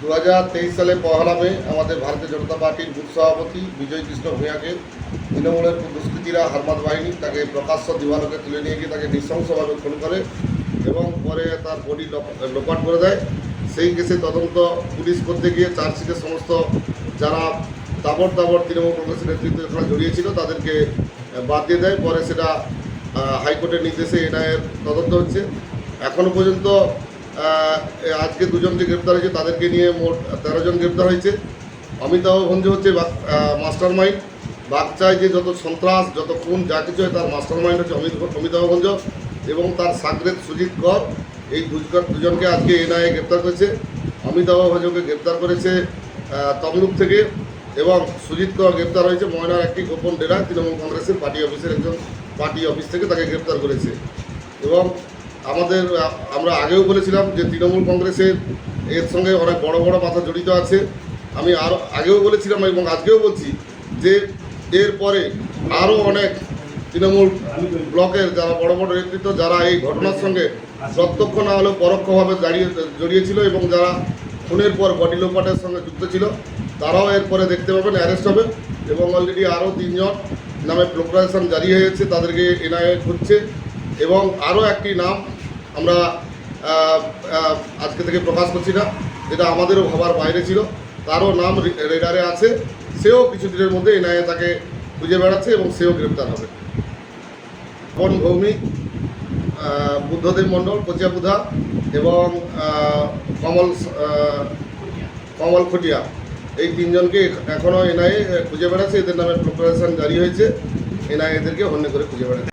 দু হাজার তেইশ সালে পহেলা মে আমাদের ভারতীয় জনতা পার্টির বুথ সভাপতি বিজয় কৃষ্ণ ভূঁয়াকে তৃণমূলের দুষ্কৃতীরা হারমাদ বাহিনী তাকে প্রকাশ্য দিবালোকে তুলে নিয়ে গিয়ে তাকে নৃশংসভাবে খুন করে এবং পরে তার বডি লোপাট করে দেয়। সেই কেসে তদন্ত পুলিশ করতে গিয়ে চার্জশিটের সমস্ত যারা তাবড় তাবড় তৃণমূল কংগ্রেসের নেতৃত্বে এখানে জড়িয়েছিল তাদেরকে বাদ দিয়ে দেয়। পরে সেটা হাইকোর্টের নির্দেশে এনআইএর তদন্ত হচ্ছে। এখনও পর্যন্ত আজকে দুজন যে গ্রেপ্তার হয়েছে, তাদেরকে নিয়ে মোট তেরো জন গ্রেপ্তার হয়েছে। অমিতাভ ভঞ্জ হচ্ছে মাস্টার মাইন্ড বাগচায় যে যত সন্ত্রাস, যত খুন, যা কিছু হয়, তার মাস্টার মাইন্ড হচ্ছে অমিত অমিতাভ ভঞ্জ এবং তার সাগরেদ সুজিত কর। এই দুজন দুজনকে আজকে এনআইএ গ্রেপ্তার করেছে। অমিতাভ ভঞ্জকে গ্রেপ্তার করেছে তমলুক থেকে এবং সুজিত কর গ্রেপ্তার হয়েছে। ময়নার একটি গোপন ডেরা, তৃণমূল কংগ্রেসের পার্টি অফিসের একজন পার্টি অফিস থেকে তাকে গ্রেপ্তার করেছে। এবং আমাদের, আমরা আগেও বলেছিলাম যে তৃণমূল কংগ্রেসের এর সঙ্গে অনেক বড় বড় মাথা জড়িত আছে। আমি আরও আগেও বলেছিলাম এবং আজকেও বলছি যে এরপরে আরও অনেক তৃণমূল ব্লকের যারা বড় বড় নেতৃত্ব, যারা এই ঘটনার সঙ্গে প্রত্যক্ষ না হলেও পরোক্ষভাবে দাঁড়িয়ে, জড়িয়েছিল এবং যারা খুনের পর বডি লোপাটের সঙ্গে যুক্ত ছিল, তারাও এরপরে দেখতে পাবেন, অ্যারেস্ট হবে এবং অলরেডি আরও তিনজন নামে প্রোক্রারেশন জারি হয়েছে, তাদেরকে এনআইএ খুঁজছে এবং আরও একটি নাম আমরা আজকে থেকে প্রকাশ করছি না। যেটা আমাদেরও ভাবার বাইরে ছিল। তারও নাম রেডারে আছে। সেও কিছুদিনের মধ্যে এনআইএ তাকে খুঁজে বেড়াচ্ছে এবং সেও গ্রেপ্তার হবে। বন ভৌমিক বুদ্ধদেব মণ্ডল কচিয়াপুধা এবং কমল কমল খুটিয়া। এই তিনজনকে এখনও এনআইএ খুঁজে বেড়াচ্ছে। এদের নামে প্রোপারেশন জারি হয়েছে। এনআইএ এদেরকে হন্যে করে খুঁজে বেড়াচ্ছে।